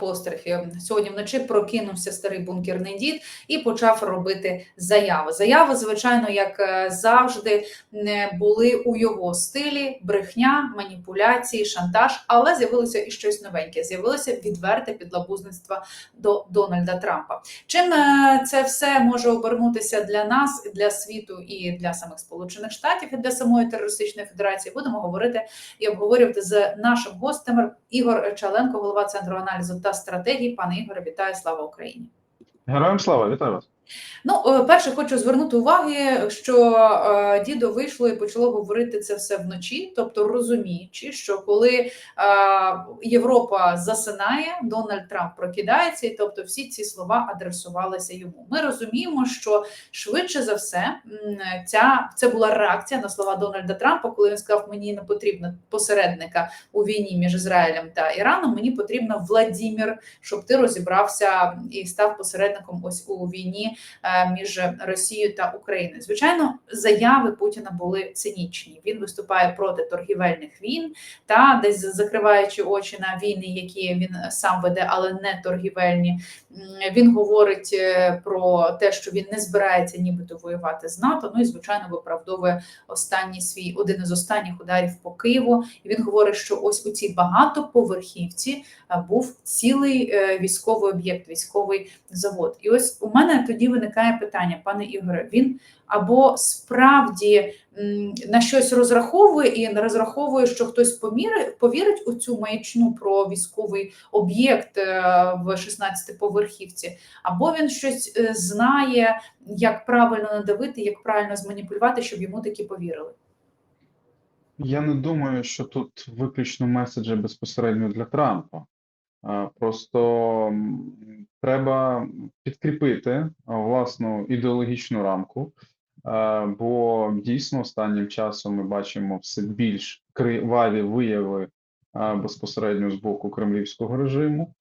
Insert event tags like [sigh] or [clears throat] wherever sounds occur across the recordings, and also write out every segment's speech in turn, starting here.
пострахи. Сьогодні вночі прокинувся старий бункерний дід і почав робити заяви. Заяви, звичайно, як е, завжди, не були у його стилі брехня, маніпуляції, шантаж, але з'явилося і щось новеньке. З'явилося відверте підлабузництво до Дональда Трампа. Чим е, це все може обернутися для нас, для світу і для самих Сполучених Штатів, і для самої терористичної федерації, будемо говорити і обговорювати з нашим гостем Ігор Чаленко, голова центру аналізу та стратегії. Пане Ігоре, вітаю! Слава Україні! Героям слава, вітаю вас. Ну, е, перше, хочу звернути уваги, що е, дідо вийшло і почало говорити це все вночі, тобто розуміючи, що коли е, Європа засинає, Дональд Трамп прокидається, і тобто всі ці слова адресувалися йому. Ми розуміємо, що швидше за все ця це була реакція на слова Дональда Трампа, коли він сказав: мені не потрібно посередника у війні між Ізраїлем та Іраном. Мені потрібно Владімір, щоб ти розібрався і став посередником ось у війні між Росією та Україною. Звичайно, заяви Путіна були цинічні. Він виступає проти торгівельних війн та десь закриваючи очі на війни, які він сам веде, але не торгівельні. Він говорить е, про те, що він не збирається нібито воювати з НАТО. Ну і звичайно виправдовує останній свій один із останніх ударів по Києву. І він говорить, що ось у цій багатоповерхівці е, був цілий е, військовий об'єкт, військовий завод. І ось у мене тоді виникає питання, пане Ігоре. Він або справді на щось розраховує і розраховує, що хтось поміри, повірить у цю маячну про військовий об'єкт е, в 16-поверхівці, або він щось е, знає, як правильно надавити, як правильно зманіпулювати, щоб йому таки повірили. Я не думаю, що тут виключно меседжі безпосередньо для Трампа. Просто треба підкріпити власну ідеологічну рамку, бо дійсно останнім часом ми бачимо все більш криваві вияви безпосередньо з боку кремлівського режиму.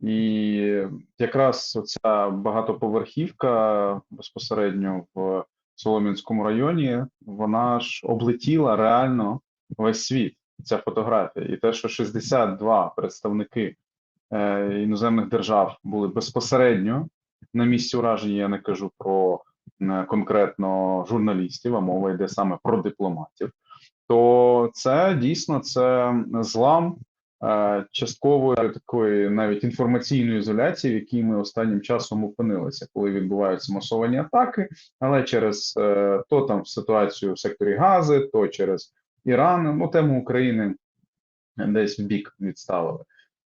І якраз оця багатоповерхівка безпосередньо в Солом'янському районі, вона ж облетіла реально весь світ. Ця фотографія, і те, що 62 представники іноземних держав були безпосередньо на місці ураження. Я не кажу про е, конкретно журналістів, а мова йде саме про дипломатів. То це дійсно це злам е, часткової такої навіть інформаційної ізоляції, в якій ми останнім часом опинилися, коли відбуваються масовані атаки, але через е, то там ситуацію в секторі Гази, то через Іран, ну тему України десь в бік відставили.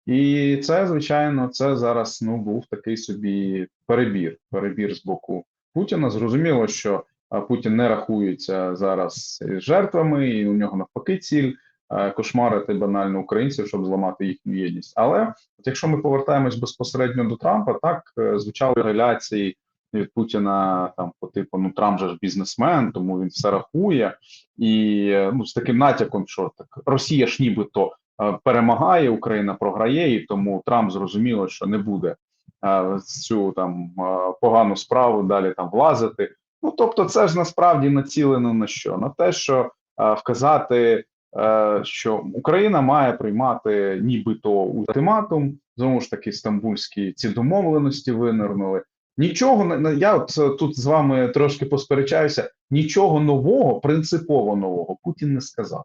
І це, звичайно, це зараз ну був такий собі перебір. Перебір з боку Путіна. Зрозуміло, що Путін не рахується зараз жертвами, і у нього навпаки ціль кошмарити банально українців, щоб зламати їхню єдність. Але от якщо ми повертаємось безпосередньо до Трампа, так е, звучали реляції від Путіна там по типу ну Трамп же ж бізнесмен, тому він все рахує, і е, ну з таким натяком, що так Росія ж нібито перемагає, Україна програє, і тому Трамп зрозуміло, що не буде е, цю там е, погану справу далі там влазити. Ну тобто, це ж насправді націлено на що? На те, що е, вказати, е, що Україна має приймати нібито ультиматум, знову ж таки, стамбульські ці домовленості винирнули. Нічого не- я е, тут з вами трошки посперечаюся. Нічого нового, принципово нового Путін не сказав.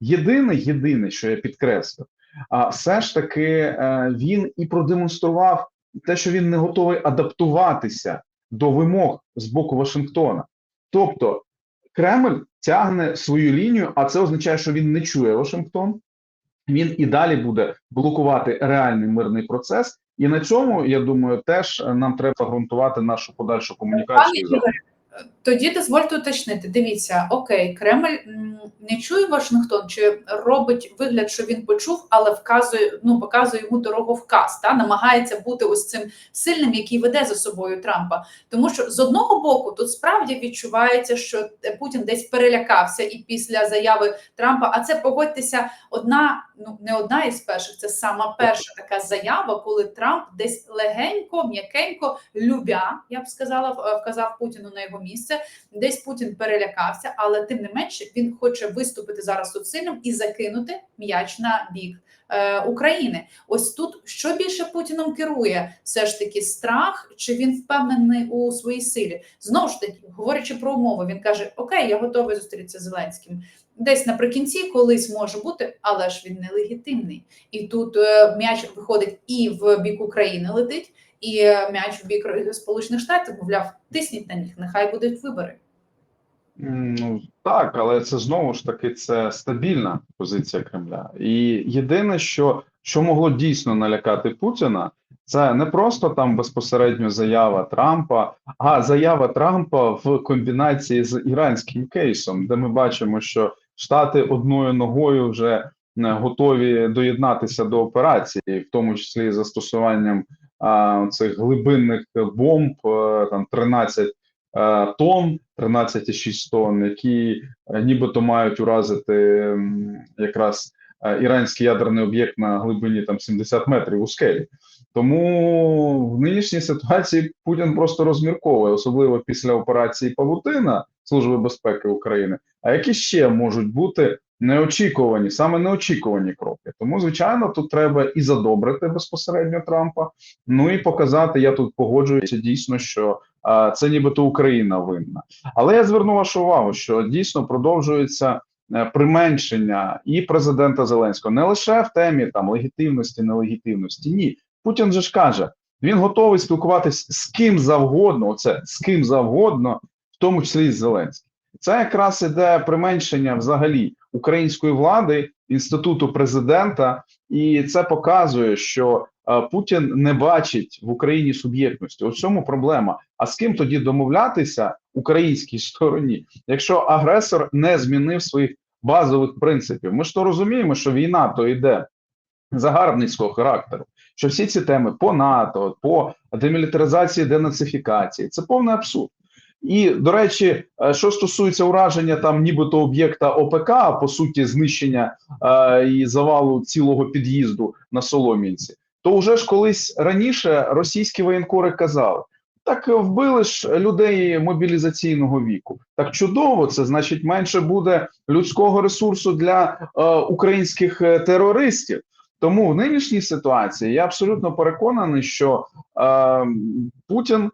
Єдине, єдине, що я підкреслив, а все ж таки е, він і продемонстрував те, що він не готовий адаптуватися до вимог з боку Вашингтона. Тобто Кремль тягне свою лінію, а це означає, що він не чує Вашингтон. Він і далі буде блокувати реальний мирний процес. І на цьому я думаю, теж нам треба ґрунтувати нашу подальшу комунікацію. Тоді дозвольте уточнити. Дивіться, окей, Кремль не чує Вашингтон, чи робить вигляд, що він почув, але вказує, ну показує йому дорогу вказ, та намагається бути ось цим сильним, який веде за собою Трампа. Тому що з одного боку тут справді відчувається, що Путін десь перелякався і після заяви Трампа. А це погодьтеся, одна, ну не одна із перших, це сама перша така заява, коли Трамп десь легенько, м'якенько, любя, я б сказала, вказав Путіну на його місце. Десь Путін перелякався, але тим не менше він хоче виступити зараз тут сильним і закинути м'яч на бік е, України. Ось тут що більше Путіном керує? Все ж таки страх, чи він впевнений у своїй силі? Знову ж таки, говорячи про умови, він каже: Окей, я готовий зустрітися з Зеленським. Десь наприкінці колись може бути, але ж він нелегітимний. І тут е, м'яч виходить і в бік України летить, і м'яч в бік Сполучених Штатів, мовляв, тисніть на них, нехай будуть вибори. Ну так, але це знову ж таки це стабільна позиція Кремля. І єдине, що, що могло дійсно налякати Путіна, це не просто там безпосередньо заява Трампа, а заява Трампа в комбінації з іранським кейсом, де ми бачимо, що Штати одною ногою вже е, готові доєднатися до операції, в тому числі застосуванням цих глибинних бомб, е, там 13 е, тонн, 13,6 тонн, які е, нібито мають уразити якраз іранський ядерний об'єкт на глибині там 70 метрів у скелі. Тому в нинішній ситуації Путін просто розмірковує, особливо після операції Павутина Служби безпеки України. А які ще можуть бути неочікувані, саме неочікувані кроки? Тому, звичайно, тут треба і задобрити безпосередньо Трампа. Ну і показати, я тут погоджуюся дійсно, що а, це нібито Україна винна. Але я зверну вашу увагу, що дійсно продовжується е, применшення і президента Зеленського не лише в темі там легітимності, нелегітимності. Ні, Путін же ж каже, він готовий спілкуватись з ким завгодно. Оце з ким завгодно, в тому числі і з Зеленським. Це якраз іде применшення взагалі української влади, інституту президента, і це показує, що е, Путін не бачить в Україні суб'єктності. У цьому проблема. А з ким тоді домовлятися українській стороні, якщо агресор не змінив своїх базових принципів? Ми ж то розуміємо, що війна то йде загарбницького характеру, що всі ці теми по НАТО, по демілітаризації, денацифікації це повний абсурд. І до речі, е, що стосується ураження там, нібито об'єкта ОПК, по суті, знищення е, і завалу цілого під'їзду на Солом'янці, то вже ж колись раніше російські воєнкори казали: так вбили ж людей мобілізаційного віку. Так чудово, це значить менше буде людського ресурсу для е, українських е, терористів. Тому в нинішній ситуації я абсолютно переконаний, що е, Путін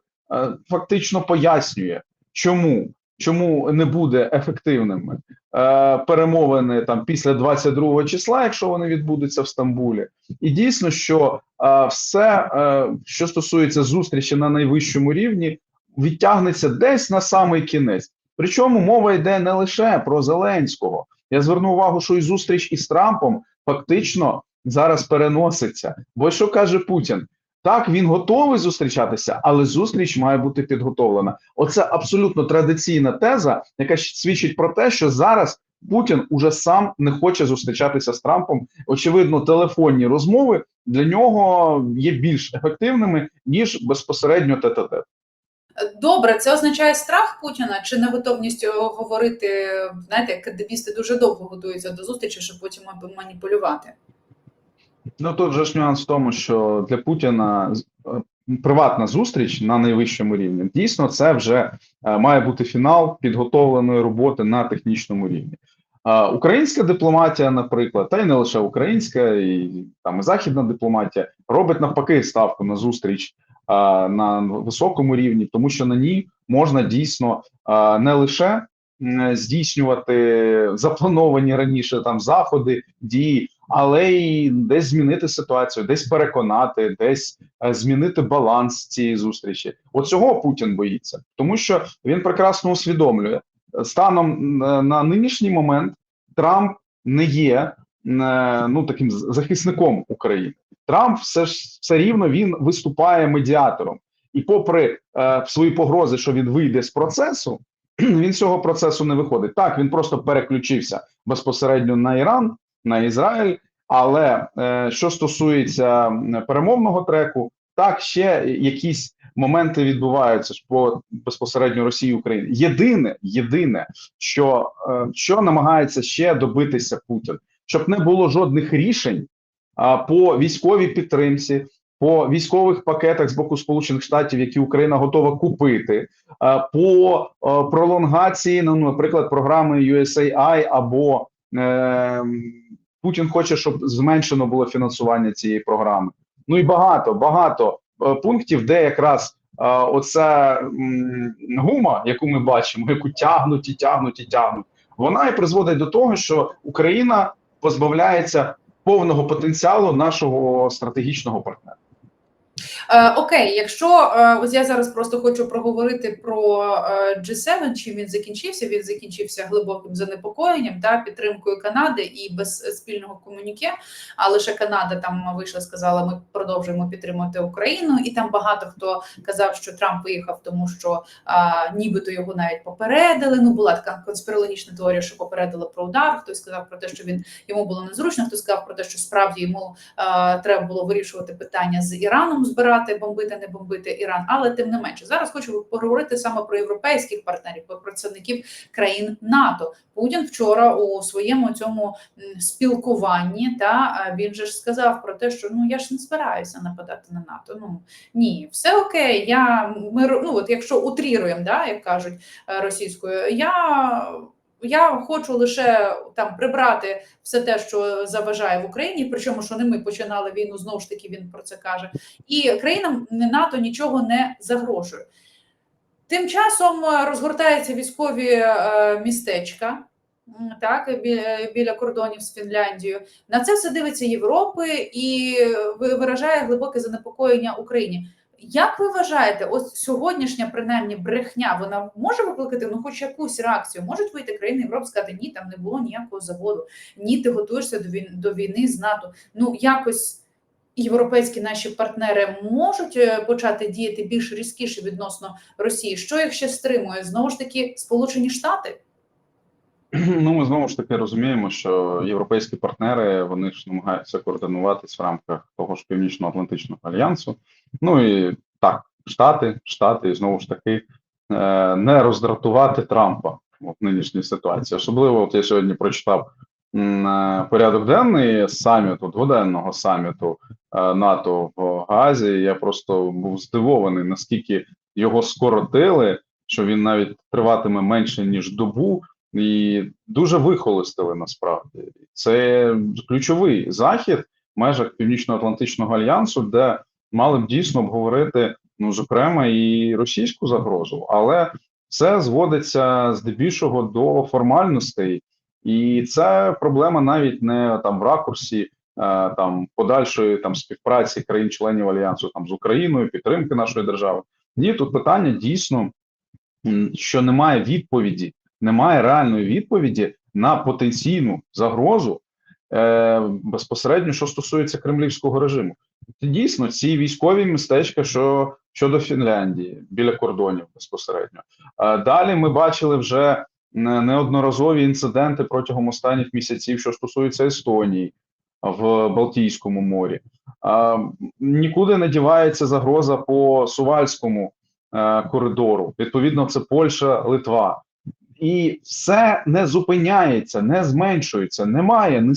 фактично пояснює, чому чому не буде ефективними е, перемовини там після 22 числа, якщо вони відбудуться в Стамбулі, і дійсно, що е, все, е, що стосується зустрічі на найвищому рівні, відтягнеться десь на самий кінець. Причому мова йде не лише про Зеленського. Я зверну увагу, що і зустріч із Трампом фактично зараз переноситься. Бо що каже Путін? Так, він готовий зустрічатися, але зустріч має бути підготовлена. Оце абсолютно традиційна теза, яка свідчить про те, що зараз Путін уже сам не хоче зустрічатися з Трампом. Очевидно, телефонні розмови для нього є більш ефективними ніж безпосередньо тет-а-тет. Добре, це означає страх Путіна чи неготовність е, говорити? Знаєте, як кадебісти дуже довго готуються до зустрічі, щоб потім маніпулювати. Ну тут же ж нюанс в тому, що для Путіна е, приватна зустріч на найвищому рівні дійсно це вже е, має бути фінал підготовленої роботи на технічному рівні. Е, Українська дипломатія, наприклад, та й не лише українська, і там і західна дипломатія робить навпаки ставку на зустріч на високому рівні, тому що на ній можна дійсно не лише здійснювати заплановані раніше там заходи, дії, але й десь змінити ситуацію, десь переконати, десь е, змінити баланс цієї зустрічі. От цього Путін боїться, тому що він прекрасно усвідомлює станом на нинішній момент Трамп не є е, ну таким захисником України. Трамп все ж все рівно він виступає медіатором, і, попри е, свої погрози, що він вийде з процесу, [clears throat] він цього процесу не виходить. Так він просто переключився безпосередньо на Іран, на Ізраїль. Але е, що стосується перемовного треку, так ще якісь моменти відбуваються по безпосередньо Росії і Україні. Єдине, єдине, що е, що намагається ще добитися Путін, щоб не було жодних рішень по військовій підтримці, по військових пакетах з боку Сполучених Штатів, які Україна готова купити, по е, пролонгації, ну, наприклад, програми USAI або е, Путін хоче, щоб зменшено було фінансування цієї програми. Ну і багато, багато е, пунктів, де якраз е, оця гума, яку ми бачимо, яку тягнуть і тягнуть і тягнуть, вона і призводить до того, що Україна позбавляється повного потенціалу нашого стратегічного партнера. Е, окей, якщо е, ось я зараз просто хочу проговорити про е, G7, чим він закінчився. Він закінчився глибоким занепокоєнням та підтримкою Канади і без спільного комуніке. А лише Канада там вийшла, сказала, ми продовжуємо підтримувати Україну, і там багато хто казав, що Трамп виїхав, тому що а, нібито його навіть попередили. Ну була така конспірологічна теорія, що попередили про удар. Хтось сказав про те, що він йому було незручно. Хтось сказав про те, що справді йому а, треба було вирішувати питання з Іраном, збирати, бомбити, не бомбити Іран. Але тим не менше, зараз хочу поговорити саме про європейських партнерів, про представників країн НАТО. Путін вчора у своєму цьому спілкуванні та він же ж сказав про те, що ну я ж не збираюся нападати на НАТО. Ну ні, все окей. Я ми ну от якщо утріруємо, да, як кажуть е, російською, я. Я хочу лише там прибрати все те, що заважає в Україні. Причому що не ми починали війну, знову ж таки він про це каже. І країнам НАТО нічого не загрожує. Тим часом е, розгортаються військові е, містечка. Так, бі- біля кордонів з Фінляндією на це все дивиться Європи і виражає глибоке занепокоєння Україні. Як ви вважаєте, ось сьогоднішня принаймні брехня вона може викликати ну хоч якусь реакцію? Можуть вийти країни Європи сказати, ні, там не було ніякого заводу, ні, ти готуєшся до війни до війни з НАТО. Ну якось європейські наші партнери можуть е, почати діяти більш різкіше відносно Росії. Що їх ще стримує? Знову ж таки, Сполучені Штати. [clears throat] Ну, ми знову ж таки розуміємо, що європейські партнери вони ж намагаються координуватись в рамках того ж Північно-Атлантичного альянсу. Ну і так, Штати, Штати, і знову ж таки е, не роздратувати Трампа в нинішній ситуації. Особливо, от я сьогодні прочитав е, порядок денний саміту, дводенного саміту е, НАТО в Газі. Я просто був здивований, наскільки його скоротили, що він навіть триватиме менше ніж добу і дуже вихолостили насправді. Це ключовий захід в межах Північно-Атлантичного альянсу, де мали б дійсно обговорити ну, зокрема і російську загрозу, але це зводиться здебільшого до формальностей, і це проблема навіть не там в ракурсі. е, Там подальшої там співпраці країн-членів альянсу там з Україною, підтримки нашої держави. Ні, тут питання дійсно, що немає відповіді немає реальної відповіді на потенційну загрозу е, безпосередньо, що стосується кремлівського режиму. Дійсно, ці військові містечка, що щодо Фінляндії, біля кордонів безпосередньо. Е, далі ми бачили вже неодноразові інциденти протягом останніх місяців, що стосуються Естонії в Балтійському морі. Е, нікуди не дівається загроза по Сувальському е, коридору. Відповідно, це Польща, Литва і все не зупиняється, не зменшується, немає ні